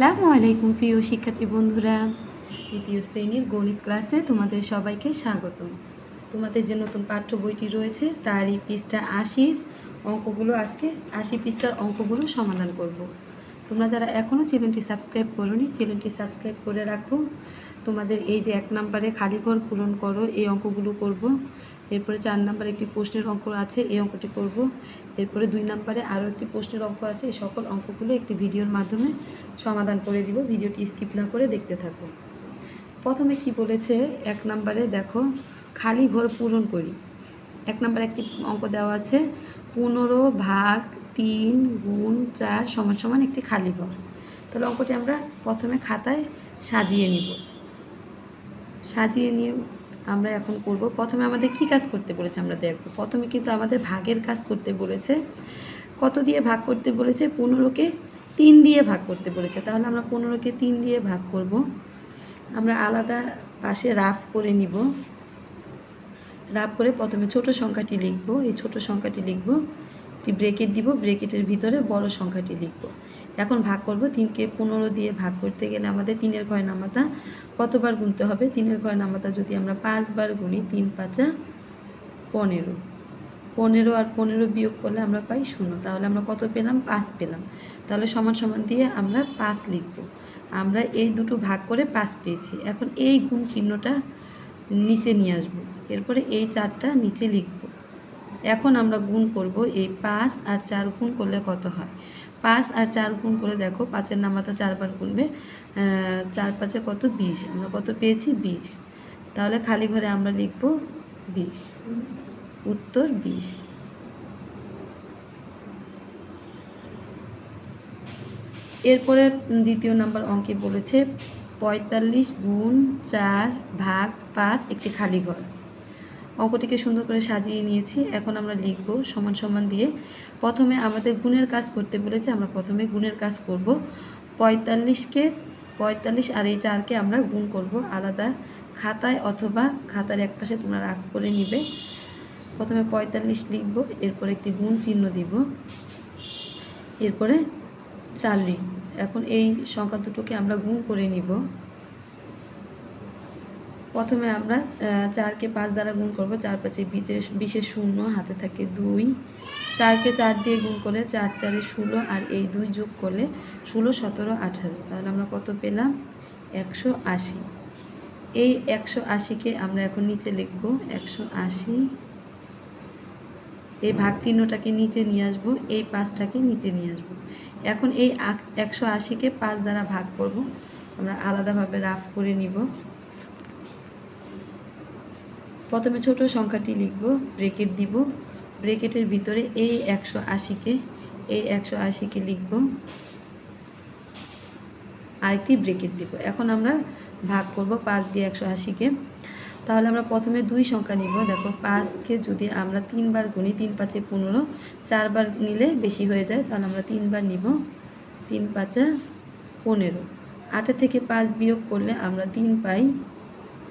আসসালামু আলাইকুম, প্রিয় শিক্ষার্থী বন্ধুরা তৃতীয় শ্রেণির গণিত ক্লাসে তোমাদের সবাইকে স্বাগত তোমাদের যে নতুন পাঠ্য বইটি রয়েছে, তারই পৃষ্ঠা আশির অঙ্কগুলো আজকে আশি পৃষ্ঠার অঙ্কগুলো সমাধান করব। তোমরা যারা এখনও চ্যানেলটি সাবস্ক্রাইব করোনি, চ্যানেলটি সাবস্ক্রাইব করে রাখো তোমাদের এই যে এক নম্বরে খালি ঘর পূরণ করো, এই অঙ্কগুলো করব। এরপরে চার নম্বরে একটি প্রশ্নের অঙ্ক আছে, এই অঙ্কটি করব। এরপরে দুই নম্বরে আরও একটি প্রশ্নের অঙ্ক আছে, এই সকল অঙ্কগুলো একটি ভিডিওর মাধ্যমে সমাধান করে দিব। ভিডিওটি স্কিপ না করে দেখতে থাকো। প্রথমে কি বলেছে? এক নম্বরে দেখো, খালি ঘর পূরণ করি। এক নম্বরে একটি অঙ্ক দেওয়া আছে, পনেরো ভাগ তিন গুণ চার সমান সমান একটি খালি ঘর। তাহলে অঙ্কটি আমরা প্রথমে খাতায় সাজিয়ে নিব। সাজিয়ে নিয়ে আমরা এখন করব। প্রথমে আমাদের কি কাজ করতে বলেছে আমরা দেখব। প্রথমে কিন্তু আমাদের ভাগের কাজ করতে বলেছে। কত দিয়ে ভাগ করতে বলেছে? পনেরোকে তিন দিয়ে ভাগ করতে বলেছে। তাহলে আমরা পনেরোকে তিন দিয়ে ভাগ করব। আমরা আলাদা পাশে রাফ করে নিব। রাফ করে প্রথমে ছোট সংখ্যাটি লিখব। এই ছোট সংখ্যাটি লিখব। একটি ব্রেকেট দিব। ব্রেকেটের ভিতরে বড় সংখ্যাটি লিখব। এখন ভাগ করব, তিনকে পনেরো দিয়ে ভাগ করতে গেলে আমাদের তিনের ঘয় নামাতা কতবার গুনতে হবে? তিনের ঘয় নামাতা যদি আমরা পাঁচবার গুনি, তিন পাঁচা পনেরো। পনেরো আর পনেরো বিয়োগ করলে আমরা পাই শূন্য। তাহলে আমরা কত পেলাম? পাঁচ পেলাম। তাহলে সমান সমান দিয়ে আমরা পাঁচ লিখব। আমরা এই দুটো ভাগ করে পাঁচ পেয়েছি। এখন এই গুণ চিহ্নটা নিচে নিয়ে আসব। এরপরে এই চারটা নিচে লিখব। এখন আমরা গুণ করব এই পাঁচ আর চার গুণ করলে কত হয়? পাঁচ আর চার গুণ করে দেখো পাঁচের নাম্বারটা চারবার আহ, চার পাঁচে কত? বিশ। আমরা কত পেয়েছি? বিশ। তাহলে খালি ঘরে আমরা লিখব বিশ। উত্তর বিশ। এরপরে দ্বিতীয় নাম্বার অঙ্কে বলেছে পঁয়তাল্লিশ গুণ চার ভাগ পাঁচ একটি খালি ঘর। অঙ্কটিকে সুন্দর করে সাজিয়ে নিয়েছি। এখন আমরা লিখব সমান সমান দিয়ে। প্রথমে আমাদের গুণের কাজ করতে বলেছে, আমরা প্রথমে গুণের কাজ করব। পঁয়তাল্লিশকে, পঁয়তাল্লিশ আর এই চারকে আমরা গুণ করব আলাদা খাতায় অথবা খাতার এক পাশে তোমরা রাখ করে নিবে। প্রথমে পঁয়তাল্লিশ লিখব, এরপর একটি গুণ চিহ্ন দিব। এরপরে চার লিখব। এখন এই সংখ্যা দুটোকে আমরা গুণ করে নিব। প্রথমে আমরা চারকে পাঁচ দ্বারা গুণ করব, চার পাঁচে বিশের বিশের শূন্য, হাতে থাকে দুই। চারকে চার দিয়ে গুণ করলে চার চারে ষোলো, আর এই দুই যোগ করলে ষোলো, সতেরো, আঠারো। তাহলে আমরা কত পেলাম? একশো আশি। এই একশো আশিকে আমরা এখন নিচে লিখব, একশো আশি। এই ভাগ চিহ্নটাকে নিচে নিয়ে আসব, এই পাঁচটাকে নিচে নিয়ে আসব। এখন এই একশো আশিকে পাঁচ দ্বারা ভাগ করব। আমরা আলাদাভাবে রাফ করে নিব। প্রথমে ছোট সংখ্যাটি লিখব, ব্রেকেট দিব। ব্রেকেটের ভিতরে এই একশো আশিকে এই একশো আশিকে লিখব। আরেকটি ব্রেকেট দিব। এখন আমরা ভাগ করব পাঁচ দিয়ে একশো আশিকে। তাহলে আমরা প্রথমে দুই সংখ্যা নিব। দেখো, পাঁচকে যদি আমরা তিনবার গুনি, তিন পাঁচে পনেরো, চারবার নিলে বেশি হয়ে যায়। তাহলে আমরা তিনবার নিব। তিন পাঁচা পনেরো। আটের থেকে পাঁচ বিয়োগ করলে আমরা তিন পাই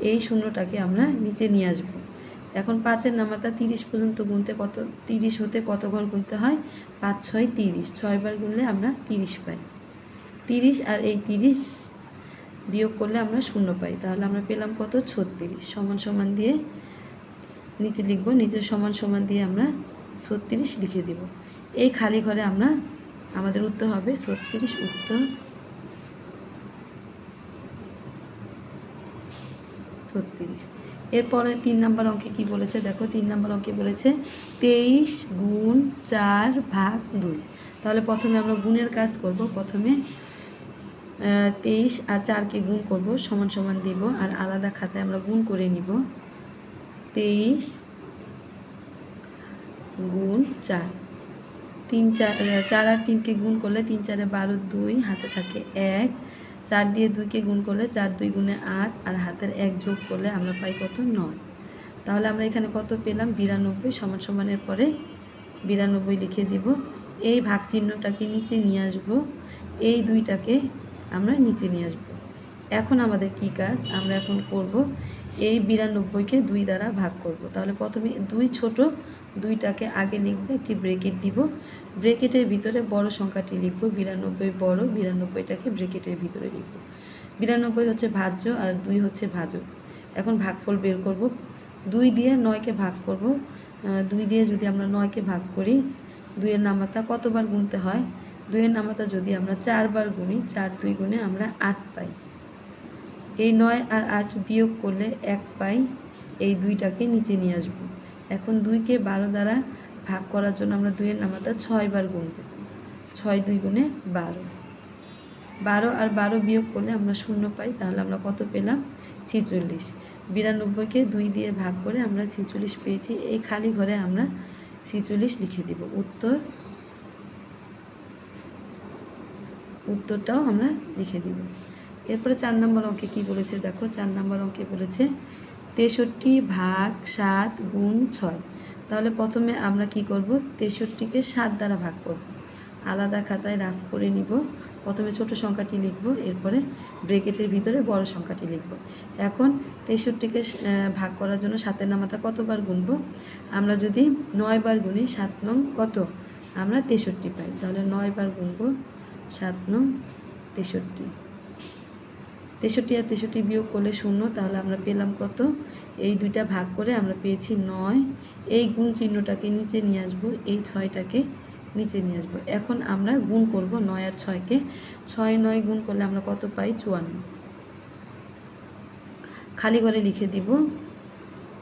এই শূন্যটাকে আমরা নিচে নিয়ে আসব। এখন পাঁচের নামাতা তিরিশ পর্যন্ত গুনতে কত, তিরিশ হতে কত ঘর গুনতে হয়? পাঁচ, ছয়, তিরিশ। ছয়বার গুনলে আমরা তিরিশ পাই। তিরিশ আর এই তিরিশ বিয়োগ করলে আমরা শূন্য পাই। তাহলে আমরা পেলাম কত? ছত্রিশ। সমান সমান দিয়ে নিচে লিখব। নিচের সমান সমান দিয়ে আমরা ছত্রিশ লিখে দিব। এই খালি ঘরে আমরা, আমাদের উত্তর হবে ছত্রিশ উত্তর ছত্রিশ। এরপরে তিন নম্বর অঙ্কে কি বলেছে? দেখো, তিন নম্বর অঙ্কে বলেছে তেইশ গুণ চার ভাগ দুই। তাহলে প্রথমে আমরা গুণের কাজ করব। প্রথমে তেইশ আর চারকে গুণ করব, সমান সমান দিব, আর আলাদা খাতায় আমরা গুণ করে নিব। তেইশ গুণ চার। তিন চার চার আর তিনকে গুণ করলে তিন চারে বারো দুই, হাতে থাকে এক। চার দিয়ে দুইকে গুণ করলে চার দুই গুণে আট, আর হাতের এক যোগ করলে আমরা পাই কত নয়। তাহলে আমরা এখানে কত পেলাম? বিরানব্বই সমান সমানের পরে বিরানব্বই লিখে দিব। এই ভাগ চিহ্নটাকে নিচে নিয়ে আসব। এই দুইটাকে আমরা নিচে নিয়ে আসব। এখন আমাদের কি কাজ? আমরা এখন করব এই বিরানব্বইকে দুই দ্বারা ভাগ করব। তাহলে প্রথমে দুই ছোট, দুইটাকে আগে লিখব, একটি ব্রেকেট দিব। ব্রেকেটের ভিতরে বড় সংখ্যাটি লিখব, বিরানব্বই বড়, বিরানব্বইটাকে ব্রেকেটের ভিতরে লিখব। বিরানব্বই হচ্ছে ভাজ্য আর দুই হচ্ছে ভাজক। এখন ভাগফল বের করব। দুই দিয়ে নয়কে ভাগ করব। দুই দিয়ে যদি আমরা নয়কে ভাগ করি, দুইয়ের নামাতা কতবার গুনতে হয়? দুইয়ের নামাতা যদি আমরা চারবার গুনি, চার দুই গুণে আমরা আট পাই। এই নয় আর আট বিয়োগ করলে এক পাই এই দুইটাকে নিচে নিয়ে আসব। এখন দুইকে বারো দ্বারা ভাগ করার জন্য আমরা দুইয়ের নামাতা ছয় বার গুনব ছয় দুই গুণে বারো। বারো আর বারো বিয়োগ করলে আমরা শূন্য পাই, তাহলে আমরা কত পেলাম? ছিচল্লিশ। বিরানব্বইকে দুই দিয়ে ভাগ করে আমরা ছিচল্লিশ পেয়েছি, এই খালি ঘরে আমরা ছিচল্লিশ লিখে দিব। উত্তর, উত্তরটাও আমরা লিখে দিব। এরপরে চার নম্বর অঙ্কে কি বলেছে? দেখো, চার নম্বর অঙ্কে বলেছে, তেষট্টি ভাগ সাত গুণ ছয়। তাহলে প্রথমে আমরা কি করব? তেষট্টিকে সাত দ্বারা ভাগ করব। আলাদা খাতায় রাফ করে নিব। প্রথমে ছোট সংখ্যাটি লিখব, এরপরে ব্রেকেটের ভিতরে বড় সংখ্যাটি লিখব। এখন তেষট্টিকে ভাগ করার জন্য সাতের নামাতা কতবার গুনব? আমরা যদি নয় বার গুনি, সাত নং কত? আমরা তেষট্টি পাই। তাহলে নয় বার গুনবো, সাত নং তেষট্টি। তেষট্টি আর তেষট্টি বিয়োগ করলে শূন্য, তাহলে আমরা পেলাম কত? এই দুইটা ভাগ করে আমরা পেয়েছি নয়। এই গুণ চিহ্নটাকে নিচে নিয়ে আসব, এই ছয়টাকে নিচে নিয়ে আসব। এখন আমরা গুণ করব নয় আর ছয়কে। ছয় নয় গুণ করলে আমরা কত পাই? চুয়ান্ন। খালি ঘরে লিখে দিব,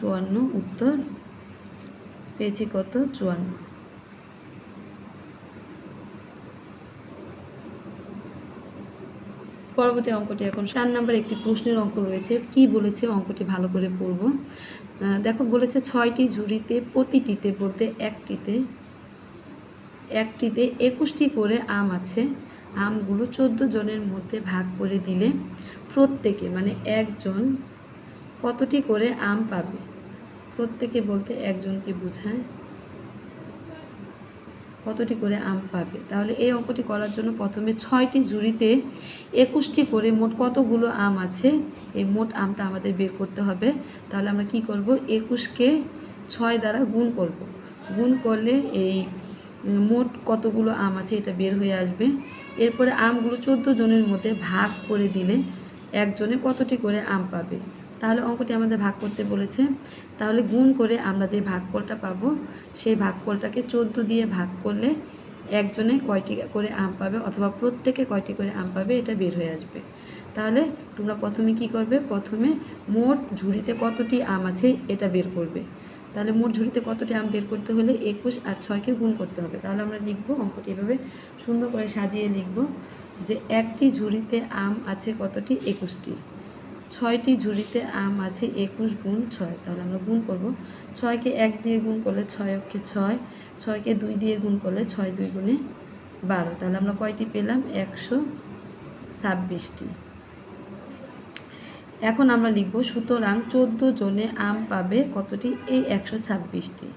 চুয়ান্ন উত্তর, পেয়েছি কত? চুয়ান্ন। পরবর্তী অঙ্কটি এখন চার নাম্বার একটি প্রশ্নের অঙ্ক রয়েছে। কি বলেছে অঙ্কটি? ভালো করে পড়ব। দেখো, বলেছে ছয়টি ঝুড়িতে প্রতিটিতে বলতে একটিতে একটিতে একুশটি করে আম আছে। আমগুলো চোদ্দ জনের মধ্যে ভাগ করে দিলে প্রত্যেকে মানে একজন কতটি করে আম পাবে? প্রত্যেকে বলতে একজনকে বোঝায়। কতটি করে আম পাবে? তাহলে এই অঙ্কটি করার জন্য প্রথমে ছয়টি জুড়িতে একুশটি করে মোট কতগুলো আম আছে? এই মোট আমটা আমাদের বের করতে হবে। তাহলে আমরা কি করব? একুশকে ছয় দ্বারা গুণ করব। গুণ করলে এই মোট কতগুলো আম আছে এটা বের হয়ে আসবে। এরপরে আমগুলো চোদ্দ জনের মধ্যে ভাগ করে দিলে একজনে কতটি করে আম পাবে? তাহলে অঙ্কটি আমাদের ভাগ করতে বলেছে। তাহলে গুণ করে আমরা যে ভাগফলটা পাবো, সেই ভাগফলটাকে চোদ্দ দিয়ে ভাগ করলে একজনে কয়টি করে আম পাবে অথবা প্রত্যেকে কয়টি করে আম পাবে এটা বের হয়ে আসবে। তাহলে তোমরা প্রথমে কি করবে? প্রথমে মোট ঝুড়িতে কতটি আম আছে এটা বের করবে। তাহলে মোট ঝুড়িতে কতটি আম বের করতে হলে একুশ আর ছয়কে গুণ করতে হবে। তাহলে আমরা লিখব, অঙ্কটি এভাবে সুন্দর করে সাজিয়ে লিখব যে একটি ঝুড়িতে আম আছে কতটি? একুশটি। ছয়টি ঝুড়িতে আম আছে, একুশ গুণ ছয়। তাহলে আমরা গুণ করব। ছয়কে এক দিয়ে গুণ করলে ছয় অক্ষে ছয়, ছয়কে দুই দিয়ে গুণ করলে ছয় দুই গুণে বারো। তাহলে আমরা কয়টি পেলাম? একশো ছাব্বিশটি। এখন আমরা লিখব, সুতরাং চোদ্দ জনে আম পাবে কতটি? এই একশো ছাব্বিশটি।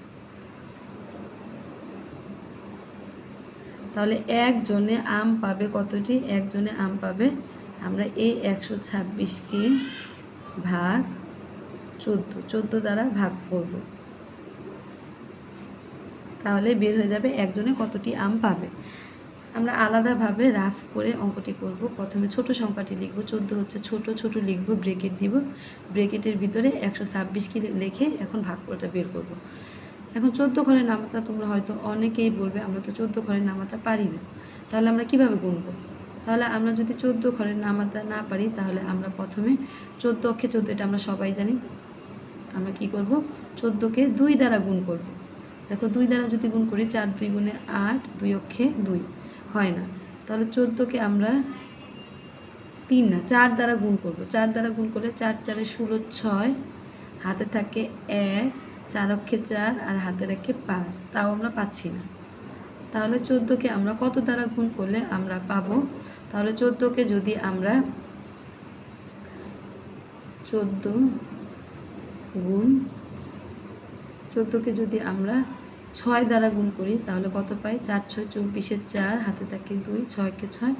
তাহলে একজনে আম পাবে কতটি? একজনে আম পাবে আমরা এই একশো ছাব্বিশকে ভাগ চোদ্দ চোদ্দ দ্বারা ভাগ করব। তাহলে বের হয়ে যাবে একজনে কতটি আম পাবে। আমরা আলাদাভাবে রাফ করে অঙ্কটি করব। প্রথমে ছোট সংখ্যাটি লিখব, চোদ্দ হচ্ছে ছোট ছোট লিখব ব্রেকেট দিব। ব্রেকেটের ভিতরে একশো ছাব্বিশকে লিখে এখন ভাগফলটা বের করব। এখন চোদ্দ ঘরের নামাতা তোমরা হয়তো অনেকেই বলবে, আমরা তো চোদ্দ ঘরের নামাতা পারি না। তাহলে আমরা কীভাবে গুনবো? তাহলে আমরা যদি চোদ্দ ঘরের নামাতা না পারি, তাহলে আমরা প্রথমে চোদ্দ অক্ষে চোদ্দ, এটা আমরা সবাই জানি। আমরা কি করব? চোদ্দোকে দুই দ্বারা গুণ করব। দেখো, দুই দ্বারা যদি গুণ করি, চার দুই গুণে আট, দুই অক্ষে দুই। হয় না। তাহলে চোদ্দোকে আমরা তিন না, চার দ্বারা গুণ করব। চার দ্বারা গুণ করলে চার চারে ষোলো, ছয়, হাতে থাকে এক, চার অক্ষে চার আর হাতে রাখে পাঁচ। তাও আমরা পাচ্ছি না। তাহলে চোদ্দোকে আমরা কত দ্বারা গুণ করলে আমরা পাবো? তাহলে চোদ্দোকে যদি আমরা চোদ্দ গুণ, চোদ্দোকে যদি আমরা ছয় দ্বারা গুণ করি, তাহলে কত পাই? চার, ছয়, চব্বিশের চার, হাতে থাকে দুই, ছয়কে ছয়,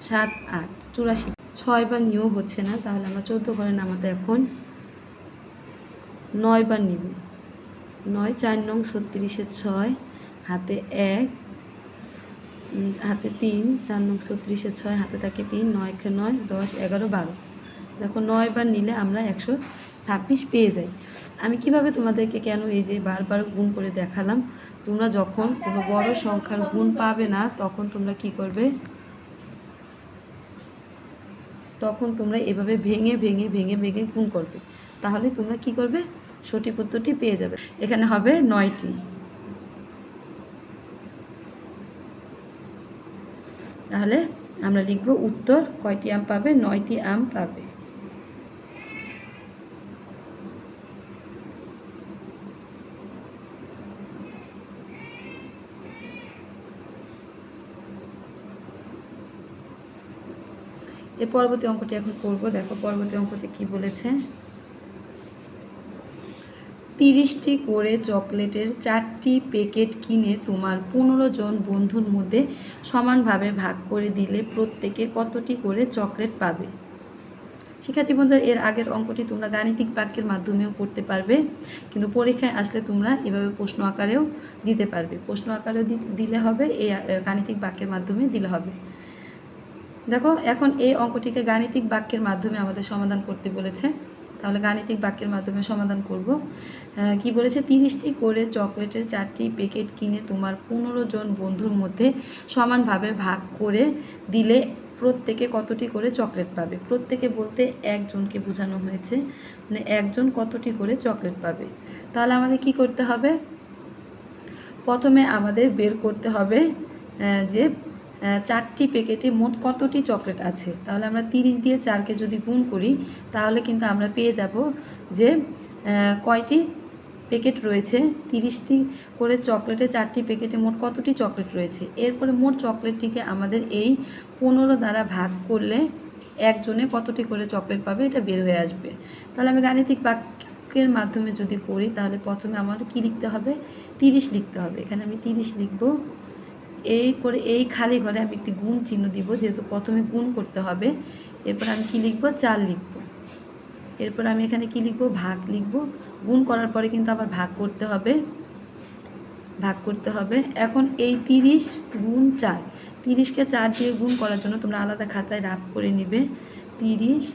সাত, আট, চুরাশি। ছয় বার নিয়েও হচ্ছে না, তাহলে আমরা চোদ্দ ঘরে নামাতে এখন নয় বার নিব। নয়, চার নং ছত্রিশে ছয়, হাতে এক হাতে তিন, চার নং ছত্রিশে ছয়, হাতে থাকে তিন, নয় কে নয়, দশ, এগারো, বারো। দেখো নয় বার নিলে আমরা একশো ছাব্বিশ পেয়ে যাই। আমি কীভাবে তোমাদেরকে কেন এই যে বারবার গুণ করে দেখালাম? তোমরা যখন কোনো বড় সংখ্যার গুণ পাবে না, তখন তোমরা কি করবে? তখন তোমরা এভাবে ভেঙে ভেঙে ভেঙে ভেঙে গুণ করবে। তাহলে তোমরা কি করবে? সঠিক উত্তরটি পেয়ে যাবে। এখানে হবে নয়টি। তাহলে আমরা লিখব উত্তর কয়টি আম পাবে? নয়টি আম পাবে। এর পরবর্তী অঙ্কটি এখন করব। দেখো, পরবর্তী অঙ্কতে কি বলেছে? তিরিশটি করে চকলেটের চারটি প্যাকেট কিনে তোমার পনেরো জন বন্ধুর মধ্যে সমানভাবে ভাগ করে দিলে প্রত্যেকে কতটি করে চকলেট পাবে? শিক্ষার্থী বন্ধুরা, এর আগের অঙ্কটি তোমরা গাণিতিক বাক্যের মাধ্যমেও করতে পারবে, কিন্তু পরীক্ষায় আসলে তোমরা এভাবে প্রশ্ন আকারেও দিতে পারবে। প্রশ্ন আকারেও দিলে হবে এই গাণিতিক বাক্যের মাধ্যমে দিলে হবে। দেখো, এখন এই অঙ্কটিকে গাণিতিক বাক্যের মাধ্যমে আমাদের সমাধান করতে বলেছে। তাহলে গাণিতিক বাক্যের মাধ্যমে সমাধান করব। কি বলেছে? তিরিশটি করে চকলেটের চারটি প্যাকেট কিনে তোমার পনেরো জন বন্ধুর মধ্যে সমানভাবে ভাগ করে দিলে প্রত্যেকে কতটি করে চকলেট পাবে? প্রত্যেকে বলতে একজনকে বোঝানো হয়েছে। মানে একজন কতটি করে চকলেট পাবে? তাহলে আমাদের কি করতে হবে? প্রথমে আমাদের বের করতে হবে যে চারটি প্যাকেটে মোট কতটি চকলেট আছে? তাহলে আমরা তিরিশ দিয়ে চারকে যদি গুণ করি, তাহলে কিন্তু আমরা পেয়ে যাব যে কয়টি প্যাকেট রয়েছে? তিরিশটি করে চকলেটে চারটি প্যাকেটে মোট কতটি চকলেট রয়েছে? এরপরে মোট চকলেটটিকে আমাদের এই পনেরো দ্বারা ভাগ করলে একজনে কতটি করে চকলেট পাবে? এটা বের হয়ে আসবে। তাহলে আমি গাণিতিক বাক্যের মাধ্যমে যদি করি, তাহলে প্রথমে আমার কি লিখতে হবে? তিরিশ লিখতে হবে। এখানে আমি তিরিশ লিখব। এই করে, এই খালি ঘরে আমি একটি গুণ চিহ্ন দিব, যেহেতু প্রথমে গুণ করতে হবে। এরপর আমি কি লিখব? চার লিখব। এরপর আমি এখানে কি লিখব? ভাগ লিখব। গুণ করার পরে কিন্তু আবার ভাগ করতে হবে। ভাগ করতে হবে। এখন এই তিরিশ গুণ চার। তিরিশকে চার দিয়ে গুণ করার জন্য তোমরা আলাদা খাতায় রাফ করে নিবে। তিরিশ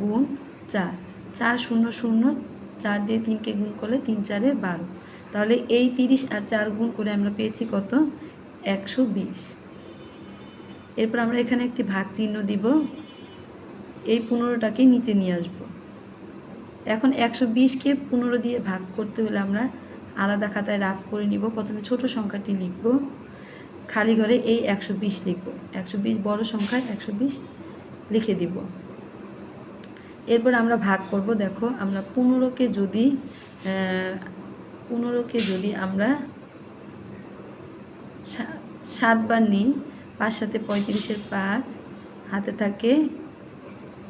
গুণ চার। চার শূন্য শূন্য। চার দিয়ে তিনকে গুণ করলে তিন, চারে বারো। তাহলে এই তিরিশ আর চার গুণ করে আমরা পেয়েছি কত? একশো বিশ। এরপর আমরা এখানে একটি ভাগ চিহ্ন দিব। এই পনেরোটাকে নিচে নিয়ে আসব। এখন একশো বিশকে পনেরো দিয়ে ভাগ করতে হলে আমরা আলাদা খাতায় রাফ করে নিব। প্রথমে ছোট সংখ্যাটি লিখব। খালি ঘরে এই একশো বিশ লিখব। একশো বিশ বড় সংখ্যায় একশো বিশ লিখে দিব। এরপর আমরা ভাগ করব। দেখো, আমরা পনেরোকে যদি পনেরোকে যদি আমরা সাতবার নিই, পাঁচ সাথে পঁয়ত্রিশের পাঁচ, হাতে থাকে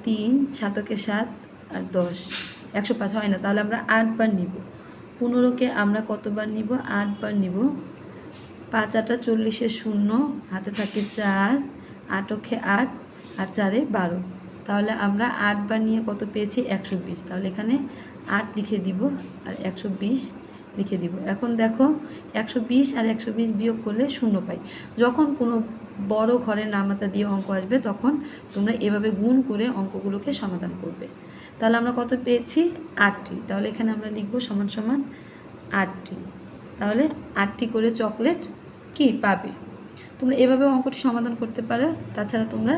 তিন, সাতকে সাত আর দশ। একশো পাঁচ হয় না, তাহলে আমরা আটবার নিব। পনেরোকে আমরা কতবার নিব? আটবার নিব। পাঁচ আটা চল্লিশে শূন্য, হাতে থাকে চার, আটকে আট আর চারে বারো। তাহলে আমরা আটবার নিয়ে কত পেয়েছি? একশো বিশ। তাহলে এখানে আট লিখে দিব আর একশো বিশ লিখে দিব। এখন দেখো একশো বিশ আর একশো বিশ বিয়োগ করলে শূন্য পাই। যখন কোনো বড় ঘরের নামাতা দিয়ে অঙ্ক আসবে, তখন তোমরা এভাবে গুণ করে অঙ্কগুলোকে সমাধান করবে। তাহলে আমরা কত পেয়েছি? আটটি। তাহলে এখানে আমরা লিখব সমান সমান আটটি। তাহলে আটটি করে চকলেট কি পাবে? তোমরা এভাবে অঙ্কটি সমাধান করতে পারো। তাছাড়া তোমরা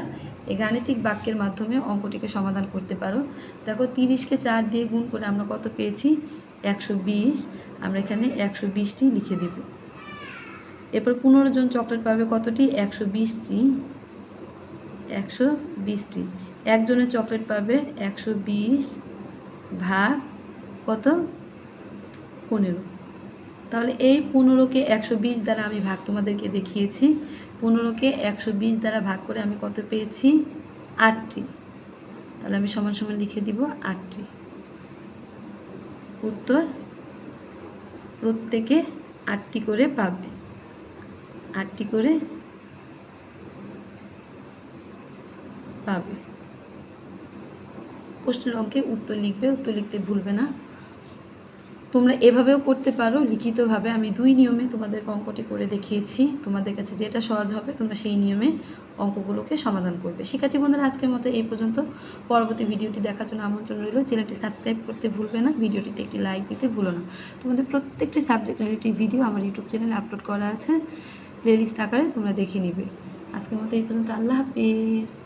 এই গাণিতিক বাক্যের মাধ্যমে অঙ্কটিকে সমাধান করতে পারো। দেখো তিরিশকে চার দিয়ে গুণ করে আমরা কত পেয়েছি? একশো বিশ, আমরা এখানে একশো বিশটি লিখে দেব। এরপর পনেরো জন চকলেট পাবে কতটি? একশো বিশটি। একশো বিশটি। একজনের চকলেট পাবে একশো বিশ ভাগ কত? পনেরো। তাহলে এই পনেরোকে একশো বিশ দ্বারা আমি ভাগ তোমাদেরকে দেখিয়েছি। পনেরোকে একশো বিশ দ্বারা ভাগ করে আমি কত পেয়েছি? আটটি। তাহলে আমি সমান সমান লিখে দিব আটটি। উত্তর প্রত্যেকে আটটি করে পাবে। আটটি করে পাবে। প্রশ্নের অঙ্কে উত্তর লিখবে, উত্তর লিখতে ভুলবে না। তোমরা এভাবেও করতে পারো। লিখিতভাবে আমি দুই নিয়মে তোমাদের অঙ্কটি করে দেখিয়েছি। তোমাদের কাছে যেটা সহজ হবে, তোমরা সেই নিয়মে অঙ্কগুলোকে সমাধান করবে। শিক্ষার্থী বন্ধুরা, আজকের মতো এই পর্যন্ত। পরবর্তী ভিডিওটি দেখার জন্য আমন্ত্রণ রইল। চ্যানেলটি সাবস্ক্রাইব করতে ভুলবে না। ভিডিওটিতে একটি লাইক দিতে ভুলো না। তোমাদের প্রত্যেকটি সাবজেক্ট রিলেটিভ ভিডিও আমার ইউটিউব চ্যানেলে আপলোড করা আছে। প্লেলিস্ট আকারে তোমরা দেখে নিবে। আজকের মতো এই পর্যন্ত। আল্লাহ হাফিজ।